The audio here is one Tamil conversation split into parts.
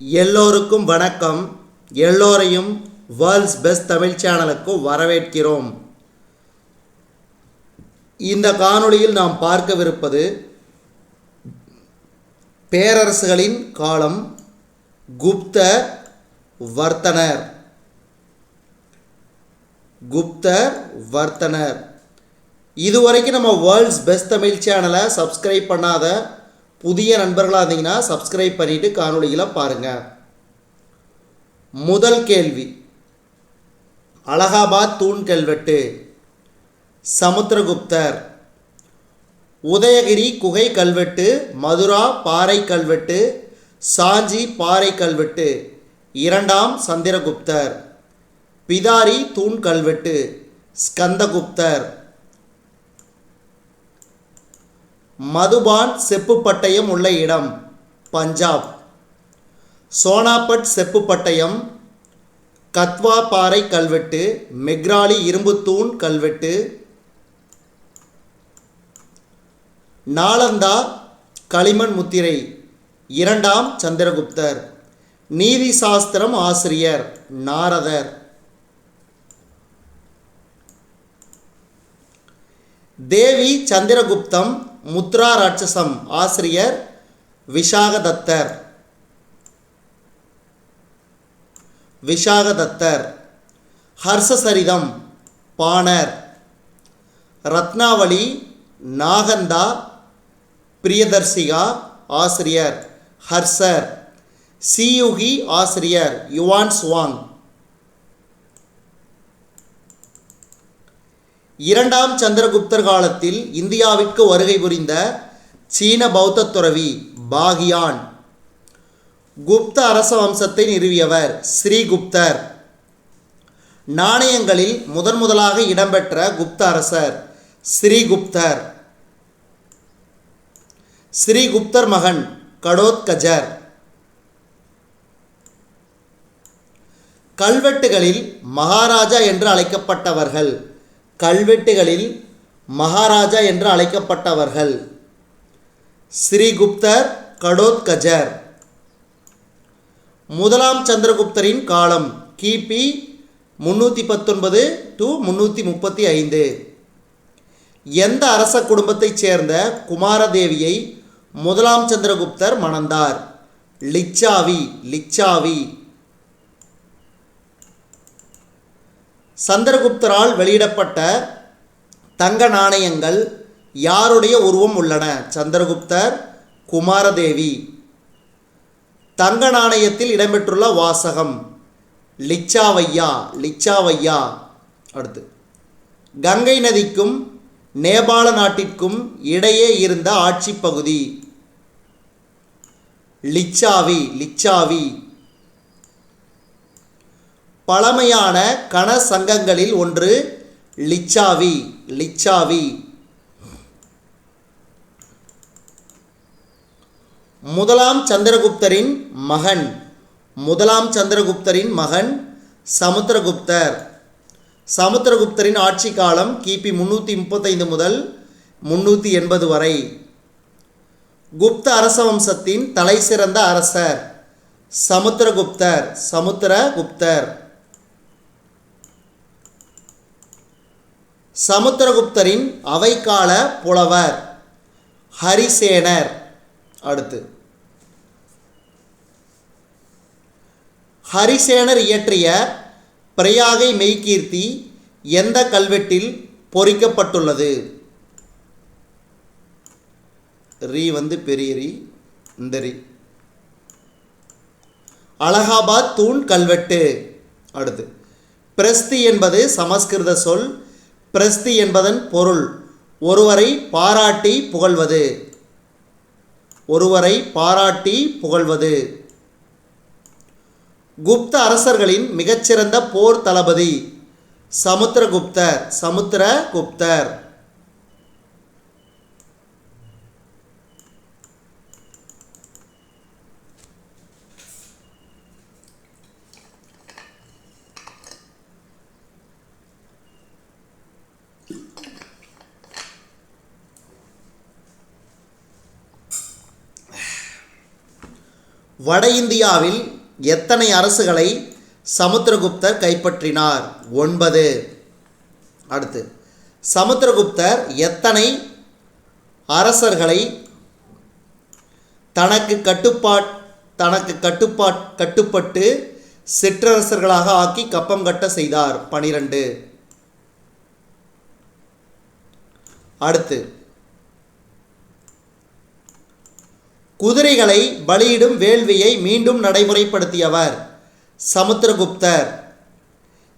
எல்லோருக்கும் வணக்கம். எல்லோரையும் வேர்ல்ட்ஸ் பெஸ்ட் தமிழ் சேனலுக்கு வரவேற்கிறோம். இந்த காணொளியில் நாம் பார்க்கவிருப்பது பேரரசுகளின் காலம் குப்த வர்த்தனர். குப்த வர்த்தனர். இதுவரைக்கும் நம்ம வேர்ல்ட்ஸ் பெஸ்ட் தமிழ் சேனலை சப்ஸ்கிரைப் பண்ணாத புதிய நண்பர்களாக இருந்தீங்கன்னா சப்ஸ்கிரைப் பண்ணிவிட்டு காணொளிகளை பாருங்கள் முதல் கேள்வி. அலகாபாத் தூண் கல்வெட்டு. சமுத்திரகுப்தர். உதயகிரி குகை கல்வெட்டு. மதுரா பாறை கல்வெட்டு. சாஞ்சி பாறை கல்வெட்டு. இரண்டாம் சந்திரகுப்தர். பிதாரி தூண் கல்வெட்டு. ஸ்கந்தகுப்தர். மதுபான் செப்பு பட்டயம் உள்ள இடம் பஞ்சாப். சோனாபட் செப்பு பட்டயம் கத்வா பாறை கல்வெட்டு மெக்ராலி இரும்புத்தூண் கல்வெட்டு. நாலந்தா களிமண் முத்திரை இரண்டாம் சந்திரகுப்தர். நீதி சாஸ்திரம் ஆசிரியர் நாரதர். தேவி சந்திரகுப்தம் முத்ரா ராட்சசம் ஆசிரியர் விஷாகதத்தர். விஷாகதத்தர். ஹர்ஷசரிதம் பாணர். ரத்னாவளி நாகந்தா பிரியதர்சிகா ஆசிரியர். ஹர்ஷர். சியுகி ஆசிரியர் யுவான் சுவாங். இரண்டாம் சந்திரகுப்தர் காலத்தில் இந்தியாவிற்கு வருகை புரிந்த சீன பௌத்த துறவி பாகியான். குப்த அரச வம்சத்தை நிறுவியவர் ஸ்ரீகுப்தர். நாணயங்களில் முதன் முதலாக இடம்பெற்ற குப்த அரசர் ஸ்ரீகுப்தர். ஸ்ரீகுப்தர் மகன் கடோத்கஜர். கல்வெட்டுகளில் மகாராஜா என்று அழைக்கப்பட்டவர்கள். கல்வெட்டுகளில் மகாராஜா என்று அழைக்கப்பட்டவர்கள். ஸ்ரீகுப்தர் கடோத்கஜர். முதலாம் சந்திரகுப்தரின் காலம் கிபி முன்னூற்றி பத்தொன்பது டு முன்னூற்றி முப்பத்தி ஐந்து எந்த அரச குடும்பத்தைச் சேர்ந்த குமாரதேவியை முதலாம் சந்திரகுப்தர் மணந்தார்? லிச்சாவி லிச்சாவி. சந்திரகுப்தரால் வெளியிடப்பட்ட தங்க நாணயங்கள் யாருடைய உருவம் உள்ளன? சந்திரகுப்தர் குமாரதேவி. தங்க நாணயத்தில் இடம்பெற்றுள்ள வாசகம் லிச்சாவையா லிச்சாவையா. அடுத்து கங்கை நதிக்கும் நேபாள நாட்டிற்கும் இடையே இருந்த ஆட்சி பகுதி லிச்சாவி லிச்சாவி. பழமையான கன சங்கங்களில் ஒன்று லிச்சாவி லிச்சாவி. முதலாம் சந்திரகுப்தரின் மகன் முதலாம் சந்திரகுப்தரின் மகன் சமுத்திரகுப்தர். சமுத்திரகுப்தரின் ஆட்சி காலம் கிபி முன்னூற்றி முப்பத்தைந்து முதல் முன்னூற்றி எண்பது வரை. குப்த அரச வம்சத்தின் அரசர் சமுத்திரகுப்தர் சமுத்திரகுப்தர். சமுத்திரகுப்தரின் அவைக்கால புலவர் ஹரிசேனர். அடுத்து. ஹரிசேனர் இயற்றிய பிரயாகை மெய்கீர்த்தி எந்த கல்வெட்டில் பொறிக்கப்பட்டுள்ளது? ரீ வந்து பெரிய ரீ இந்த ரீ. அலகாபாத் தூண் கல்வெட்டு. அடுத்து. பிரஸ்தி என்பது சமஸ்கிருத சொல் பிரஸ்தி என்பதன் பொருள் ஒருவரை பாராட்டி புகழ்வது. ஒருவரை பாராட்டி புகழ்வது. குப்த அரசர்களின் மிகச்சிறந்த போர் தளபதி சமுத்திரகுப்தர் சமுத்திரகுப்தர். வட இந்தியாவில் எத்தனை அரசுகளை சமுத்திரகுப்தர் கைப்பற்றினார்? ஒன்பது. அடுத்து. சமுத்திரகுப்தர் எத்தனை அரசர்களை தனக்கு கட்டுப்பாட் தனக்கு கட்டுப்பாட் கட்டுப்பட்டு சிற்றரசர்களாக ஆக்கி கப்பம் கட்ட செய்தார்? பனிரெண்டு. அடுத்து. குதிரைகளை பலியிடும் வேள்வியை மீண்டும் நடைமுறைப்படுத்தியவர் சமுத்திரகுப்தர்.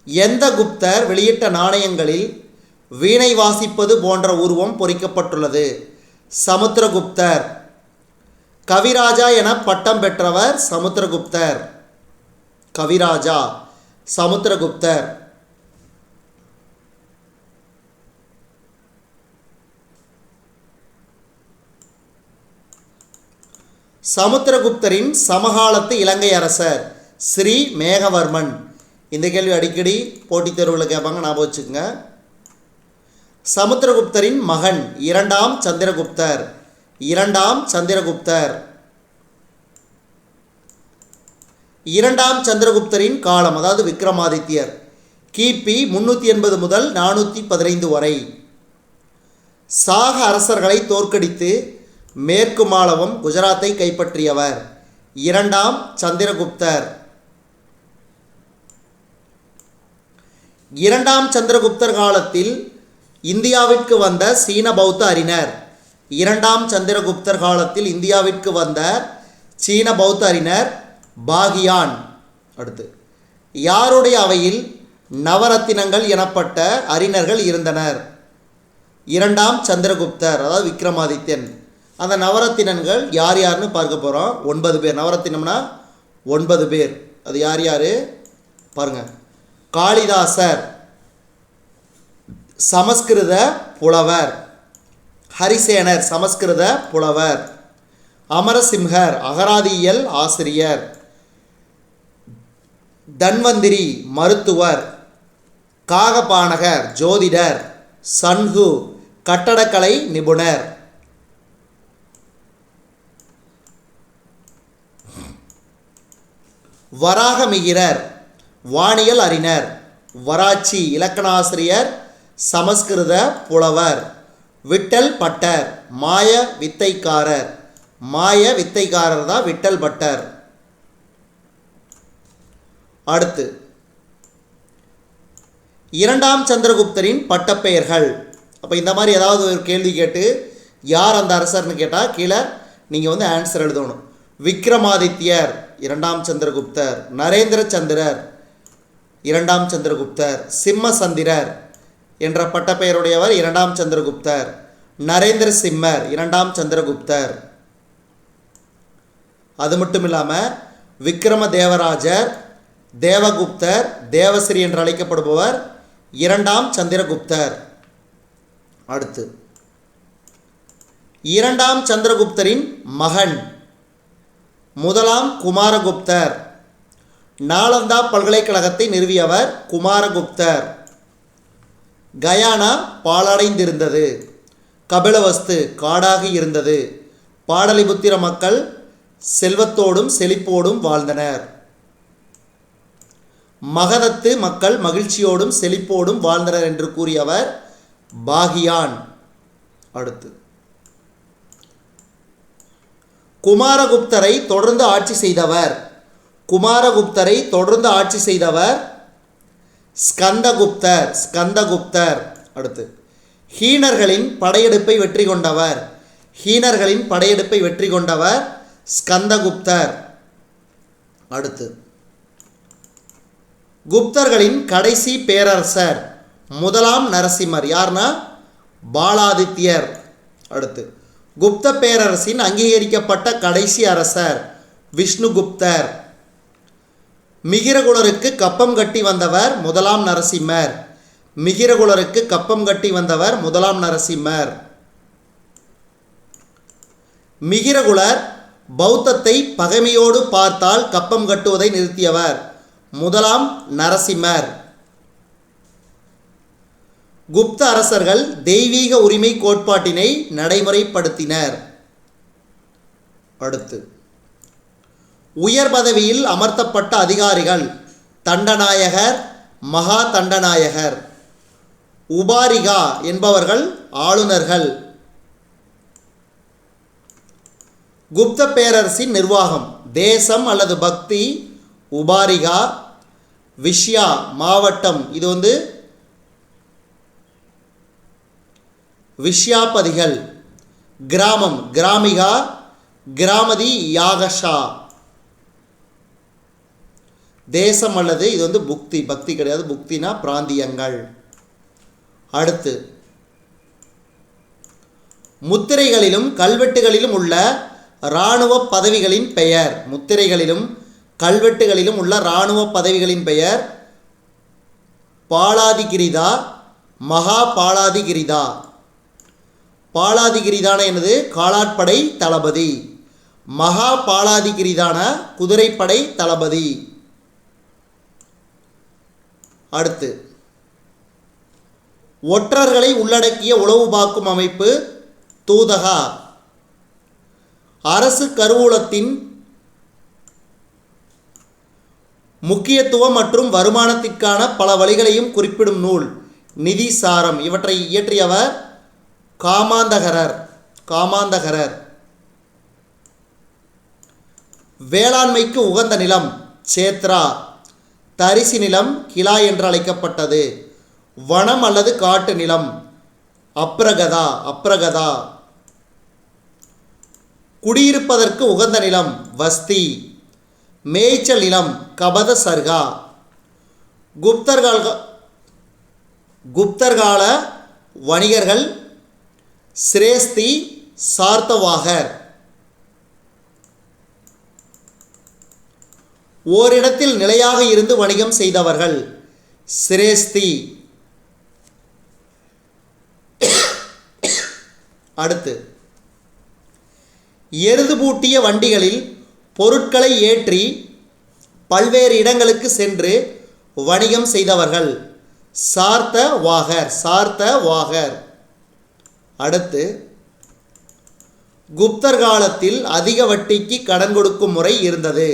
எந்த குப்தர் வெளியிட்ட நாணயங்களில் வீணை வாசிப்பது போன்ற உருவம் பொறிக்கப்பட்டுள்ளது? சமுத்திரகுப்தர். கவிராஜா என பட்டம் பெற்றவர் சமுத்திரகுப்தர். கவிராஜா சமுத்திரகுப்தர். சமுத்திரகுப்தரின் சமகாலத்து இலங்கை அரசர் ஸ்ரீ மேகவர்மன். இந்த கேள்வி அடிக்கடி போட்டித் தேர்வில் கேட்பாங்க ஞாபகம் வச்சுக்கோங்க. சமுத்திரகுப்தரின் மகன் இரண்டாம் சந்திரகுப்தர். இரண்டாம் சந்திரகுப்தர். இரண்டாம் சந்திரகுப்தரின் காலம் அதாவது விக்ரமாதித்யர். கிபி முன்னூற்றி எண்பது முதல் நானூற்றி பதினைந்து வரை. சாக அரசர்களை தோற்கடித்து மேற்கு மாளவம் குஜராத்தை கைப்பற்றியவர். இரண்டாம் சந்திரகுப்தர். இரண்டாம் சந்திரகுப்தர் காலத்தில் இந்தியாவிற்கு வந்த சீன பௌத்த அறிஞர். இரண்டாம் சந்திரகுப்தர் காலத்தில் இந்தியாவிற்கு வந்த சீன பௌத்த அறிஞர் பாகியான். அடுத்து யாருடைய அவையில் நவரத்தினங்கள் எனப்பட்ட அறிஞர்கள் இருந்தனர்? இரண்டாம் சந்திரகுப்தர் அதாவது விக்ரமாதித்யன். அந்த நவரத்தினன்கள் யார் யாருன்னு பார்க்க போகிறோம் ஒன்பது பேர். நவரத்தினம்னா ஒன்பது பேர். அது யார் யார்? பாருங்கள் காளிதாசர். சமஸ்கிருத புலவர். ஹரிசேனர் சமஸ்கிருத புலவர். அமரசிம்ஹர் அகராதியியல் ஆசிரியர். தன்வந்திரி மருத்துவர். காகபானகர் ஜோதிடர். சன்ஹு கட்டடக்கலை நிபுணர். வராகமிகிரர் வானியல் அறிஞர் வராட்சி இலக்கணாசிரியர் சமஸ்கிருத புலவர் விட்டல் பட்டர் மாய வித்தைக்காரர். மாய வித்தைக்காரர் தான் விட்டல் பட்டர். அடுத்து இரண்டாம் சந்திரகுப்தரின் பட்டப்பெயர்கள். அப்போ இந்த மாதிரி ஏதாவது ஒரு கேள்வி கேட்டு யார் அந்த அரசர்னு கேட்டால் கீழே நீங்கள் வந்து ஆன்சர் எழுதணும். விக்ரமாதித்யர் இரண்டாம் சந்திரகுப்தர் நரேந்திர சந்திரர் இரண்டாம் சந்திரகுப்தர் சிம்மசந்திரர் என்ற பட்டப்பெயருடையவர் இரண்டாம் சந்திரகுப்தர் நரேந்திர சிம்மர் இரண்டாம் சந்திரகுப்தர். அது மட்டும் இல்லாமல் விக்ரம தேவராஜர் தேவகுப்தர் தேவஸ்ரீ என்று அழைக்கப்படுபவர் இரண்டாம் சந்திரகுப்தர். அடுத்து இரண்டாம் சந்திரகுப்தரின் மகன் முதலாம் குமாரகுப்தர். நாலந்தா பல்கலைக்கழகத்தை நிறுவியவர் குமாரகுப்தர். கயானா பாழடைந்திருந்தது. கபிலவஸ்து காடாகி இருந்தது. பாடலிபுத்திர மக்கள் செல்வத்தோடும் செழிப்போடும் வாழ்ந்தனர். மகதத்து மக்கள் மகிழ்ச்சியோடும் செழிப்போடும் வாழ்ந்தனர் என்று கூறியவர் பாகியான். அடுத்து. குமாரகுப்தரை தொடர்ந்து ஆட்சி செய்தவர். குமாரகுப்தரை தொடர்ந்து ஆட்சி செய்தவர் ஸ்கந்தகுப்தர் ஸ்கந்தகுப்தர். அடுத்து ஹீனர்களின் படையெடுப்பை வெற்றி கொண்டவர். ஹீனர்களின் படையெடுப்பை வெற்றி கொண்டவர் ஸ்கந்தகுப்தர். அடுத்து குப்தர்களின் கடைசி பேரரசர் முதலாம் நரசிம்மர். யார்னா? பாலாதித்யர். அடுத்து குப்த பேரரசின் அங்கீகரிக்கப்பட்ட கடைசி அரசர் விஷ்ணுகுப்தர். மிகிரகுலருக்கு கப்பம் கட்டி வந்தவர் முதலாம் நரசிம்மர். மிகிரகுலருக்கு கப்பம் கட்டி வந்தவர் முதலாம் நரசிம்மர். மிகிரகுலர் பௌத்தத்தை பகைமையோடு பார்த்தால் கப்பம் கட்டுவதை நிறுத்தியவர் முதலாம் நரசிம்மர். குப்த அரசர்கள் தெய்வீக உரிமை கோட்பாட்டினை நடைமுறைப்படுத்தினர். அடுத்து உயர் பதவியில் அமர்த்தப்பட்ட அதிகாரிகள் தண்டநாயகர் மகா தண்டநாயகர் உபாரிகா என்பவர்கள் ஆளுநர்கள். குப்த பேரரசின் நிர்வாகம் தேசம் அல்லது பக்தி உபாரிகா விஷ்யா மாவட்டம் இது வந்து விஷ்யாபதிகள். கிராமம் கிராமிகா கிராமதி யாகஷா. தேசம் அல்லது இது வந்து புக்தி பக்தி கிடையாது. புக்தினா பிராந்தியங்கள். அடுத்து முத்திரைகளிலும் கல்வெட்டுகளிலும் உள்ள இராணுவ பதவிகளின் பெயர். முத்திரைகளிலும் கல்வெட்டுகளிலும் உள்ள இராணுவ பதவிகளின் பெயர் பாலாதிகிரிதா மகா பாலாதிகிரிதா. பாலாதிகிரிதான எனது காலாட்படை தளபதி. மகா பாலாதிகிரிதான குதிரைப்படை தளபதி. அடுத்து. ஒற்றர்களை உள்ளடக்கிய உளவு பார்க்கும் அமைப்பு தூதகா. அரசு கருவூலத்தின் முக்கியத்துவம் மற்றும் வருமானத்திற்கான பல வழிகளையும் குறிப்பிடும் நூல் நிதி சாரம். இவற்றை இயற்றியவர் காமாந்தகரர் காமாந்தகரர். வேளாண்மைக்கு உகந்த நிலம் சேத்ரா தரிசி நிலம் கிலா என்று அழைக்கப்பட்டது. வனம் அல்லது காட்டு நிலம் அப்ரகதா அப்ரகதா. குடியிருப்பதற்கு உகந்த நிலம் வஸ்தி மேய்ச்சல் நிலம் கபத சர்கா. குப்தர்கள் குப்தர்கால வணிகர்கள் சிரேஸ்தி சார்த்தவாகர். ஓரிடத்தில் நிலையாக இருந்து வணிகம் செய்தவர்கள். சிரேஸ்தி. அடுத்து. எருது பூட்டிய வண்டிகளில் பொருட்களை ஏற்றி பல்வேறு இடங்களுக்கு சென்று வணிகம் செய்தவர்கள். சார்த்த வாகர் சார்த்த வாகர் அடுத்து குப்தர் காலத்தில் அதிக வட்டிக்கு கடன் கொடுக்கும் முறை இருந்தது.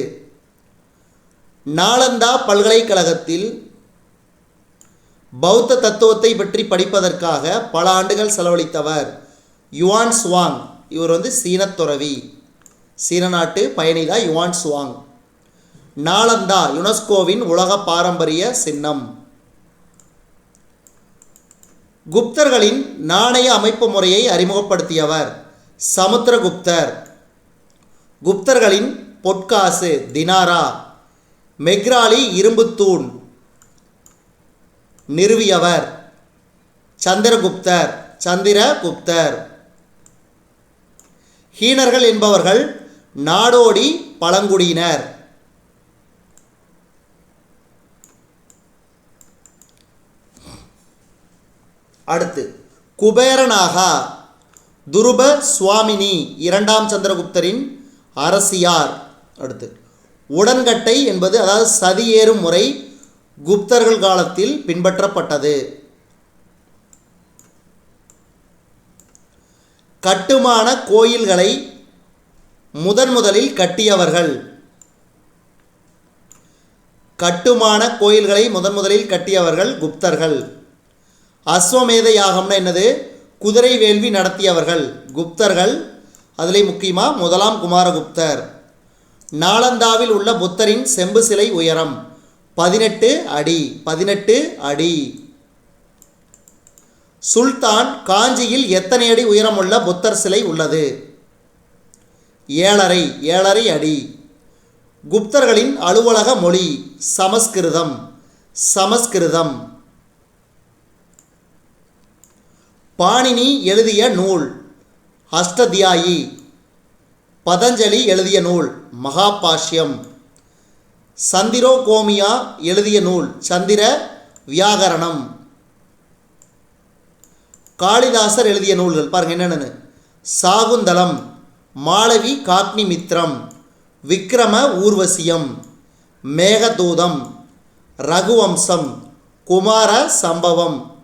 நாலந்தா பல்கலைக்கழகத்தில் பௌத்த தத்துவத்தை பற்றி படிப்பதற்காக பல ஆண்டுகள் செலவழித்தவர் யுவான் சுவாங். இவர் வந்து சீனத் துறவி சீன நாட்டு பயணிதா யுவான் சுவாங். நாலந்தா யுனெஸ்கோவின் உலக பாரம்பரிய சின்னம். குப்தர்களின் நாணய அமைப்பு முறையை அறிமுகப்படுத்தியவர் சமுத்திரகுப்தர். குப்தர்களின் பொற்காசு தினாரா. மெக்ராலி இரும்புத்தூண் நிறுவியவர் சந்திரகுப்தர் சந்திரகுப்தர். ஹீனர்கள் என்பவர்கள் நாடோடி பழங்குடியினர். அடுத்து குபேரனாகா துருப சுவாமினி இரண்டாம் சந்திரகுப்தரின் அரசியார். அடுத்து உடன்கட்டை என்பது அதாவது சதியேறும் முறை குப்தர்கள் காலத்தில் பின்பற்றப்பட்டது. கட்டுமான கோயில்களை முதன் முதலில் கட்டியவர்கள். கட்டுமான கோயில்களை முதன் முதலில் கட்டியவர்கள் குப்தர்கள். அஸ்வமேத யாகம்னா என்னது? குதிரை வேள்வி நடத்தியவர்கள் குப்தர்கள். அதிலே முக்கியமாக முதலாம் குமாரகுப்தர். நாலந்தாவில் உள்ள புத்தரின் செம்பு சிலை உயரம் பதினெட்டு அடி பதினெட்டு அடி. சுல்தான் காஞ்சியில் எத்தனை அடி உயரமுள்ள புத்தர் சிலை உள்ளது? ஏழரை ஏழரை அடி. குப்தர்களின் அலுவலக மொழி சமஸ்கிருதம் சமஸ்கிருதம். பாணினி எழுதிய நூல். அஷ்டத்தியாயி பதஞ்சலி எழுதிய நூல். மகாபாஷ்யம். சந்திரோகோமியா எழுதிய நூல். சந்திர வியாகரணம். காளிதாசர் எழுதிய நூல்கள். பாருங்க என்னென்னு சாகுந்தலம். மாளவி காக்னிமித்ரம். விக்ரம ஊர்வசியம். மேகதூதம். ரகுவம்சம். குமார சம்பவம்.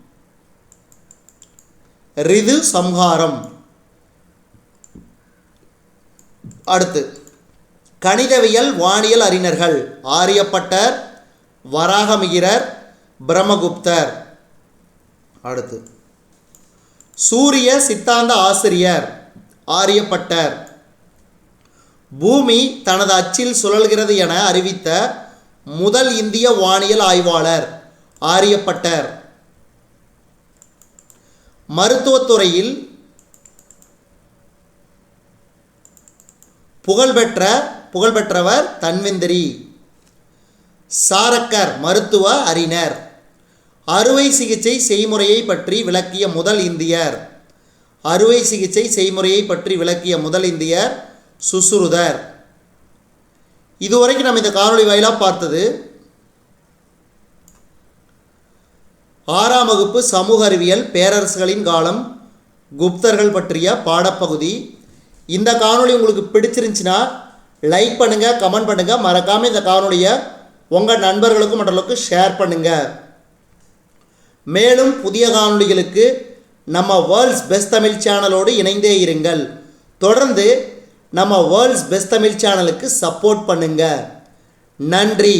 ரிது சம்ஹாரம். அடுத்து கணிதவியல் வானியல் அறிஞர்கள் ஆரியப்பட்டர் வராகமிகிரர் பிரம்மகுப்தர். அடுத்து சூரிய சித்தாந்த ஆசிரியர் ஆரியப்பட்டர். பூமி தனது அச்சில் சுழல்கிறது என அறிவித்த முதல் இந்திய வானியல் ஆய்வாளர் ஆரியப்பட்டர். மருத்துவத்துறையில் புகழ்பெற்ற புகழ்பெற்றவர் தன்வந்திரி. சாரக்கர் மருத்துவ அறிஞர். அறுவை சிகிச்சை செய்முறையை பற்றி விளக்கிய முதல் இந்தியர். அறுவை சிகிச்சை செய்முறையை பற்றி விளக்கிய முதல் இந்தியர் சுசுருதர். இதுவரைக்கும் நம்ம இந்த காணொளி வாயிலாக பார்த்தது ஆறாம் வகுப்பு சமூக அறிவியல் பேரரசுகளின் காலம் குப்தர்கள் பற்றிய பாடப்பகுதி. இந்த காணொளி உங்களுக்கு பிடிச்சிருந்துச்சுன்னா லைக் பண்ணுங்கள் கமெண்ட் பண்ணுங்கள் மறக்காமல் இந்த காணொளியை உங்கள் நண்பர்களுக்கும் மற்றவர்களுக்கும் ஷேர் பண்ணுங்கள் மேலும் புதிய காணொளிகளுக்கு நம்ம வேர்ல்ட்ஸ் பெஸ்ட் தமிழ் சேனலோடு இணைந்தே இருங்கள். தொடர்ந்து நம்ம வேர்ல்ட்ஸ் பெஸ்ட் தமிழ் சேனலுக்கு சப்போர்ட் பண்ணுங்கள் நன்றி.